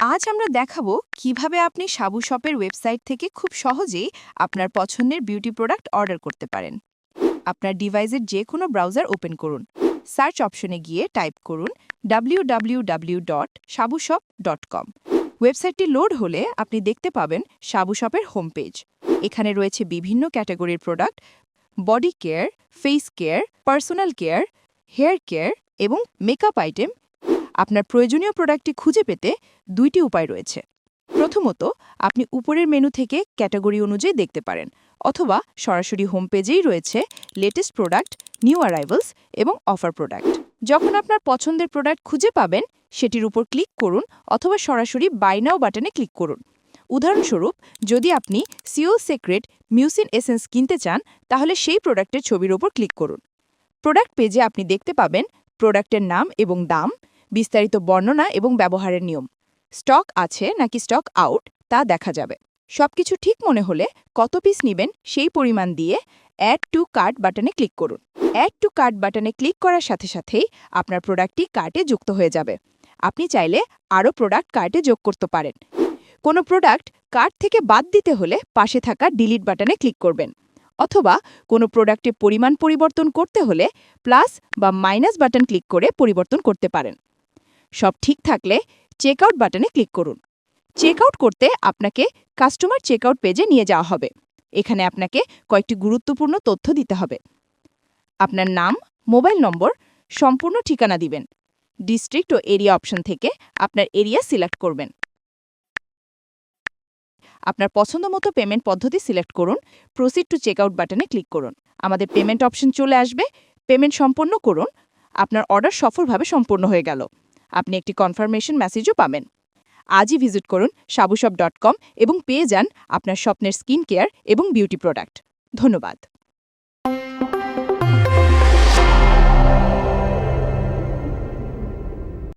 আজ আমরা দেখাবো কীভাবে আপনি সাবু শপের ওয়েবসাইট থেকে খুব সহজেই আপনার পছন্দের বিউটি প্রোডাক্ট অর্ডার করতে পারেন। আপনার ডিভাইসের যে কোনো ব্রাউজার ওপেন করুন সার্চ অপশনে গিয়ে টাইপ করুন www.sabushop.com ওয়েবসাইটটি লোড হলে আপনি দেখতে পাবেন সাবু শপের হোম পেজ এখানে রয়েছে বিভিন্ন ক্যাটাগরির product body care face care personal care hair care এবং মেকআপ আইটেম আপনার প্রয়োজনীয় প্রোডাক্টটি খুঁজে পেতে দুইটি উপায় রয়েছে। প্রথমত, আপনি উপরের মেনু থেকে ক্যাটাগরি অনুযায়ী দেখতে পারেন, অথবা সরাসরি হোম পেজেই রয়েছে লেটেস্ট প্রোডাক্ট নিউ অ্যারাইভালস এবং অফার প্রোডাক্ট যখন আপনার পছন্দের প্রোডাক্ট খুঁজে পাবেন, সেটির উপর ক্লিক করুন অথবা সরাসরি বাই নাও বাটনে ক্লিক করুন। উদাহরণস্বরূপ, যদি আপনি সিও সিক্রেট মিউসিন এসেন্স কিনতে চান, তাহলে সেই প্রোডাক্টের ছবির ওপর ক্লিক করুন। প্রোডাক্ট পেজে আপনি দেখতে পাবেন প্রোডাক্টের নাম এবং দাম বিস্তারিত বর্ণনা এবং ব্যবহারের নিয়ম। স্টক আছে নাকি স্টক আউট তা দেখা যাবে। সবকিছু ঠিক মনে হলে কত পিস নেবেন সেই পরিমাণ দিয়ে অ্যাড টু কার্ট বাটনে ক্লিক করুন। অ্যাড টু কার্ট বাটনে ক্লিক করার সাথে সাথেই আপনার প্রোডাক্টটি কার্টে যুক্ত হয়ে যাবে। আপনি চাইলে আরও প্রোডাক্ট কার্টে যোগ করতে পারেন। কোনো প্রোডাক্ট কার্ট থেকে বাদ দিতে হলে পাশে থাকা ডিলিট বাটনে ক্লিক করবেন। অথবা কোনো প্রোডাক্টে পরিমাণ পরিবর্তন করতে হলে প্লাস বা মাইনাস বাটন ক্লিক করে পরিবর্তন করতে পারেন। সব ঠিক থাকলে চেকআউট বাটনে ক্লিক করুন। চেকআউট করতে আপনাকে কাস্টমার চেকআউট পেজে নিয়ে যাওয়া হবে। এখানে আপনাকে কয়েকটি গুরুত্বপূর্ণ তথ্য দিতে হবে। আপনার নাম মোবাইল নম্বর সম্পূর্ণ ঠিকানা দিবেন। ডিস্ট্রিক্ট ও এরিয়া অপশন থেকে আপনার এরিয়া সিলেক্ট করবেন। আপনার পছন্দমতো পেমেন্ট পদ্ধতি সিলেক্ট করুন। প্রসিড টু চেকআউট বাটনে ক্লিক করুন। আমাদের পেমেন্ট অপশন চলে আসবে। পেমেন্ট সম্পন্ন করুন। আপনার অর্ডার সফলভাবে সম্পূর্ণ হয়ে গেল। আপনি একটি কনফার্মেশন মেসেজও পাবেন। আজই ভিজিট করুন সাবুশপ ডট কম এবং পেয়ে যান আপনার স্বপ্নের স্কিন কেয়ার এবং বিউটি প্রোডাক্ট ধন্যবাদ।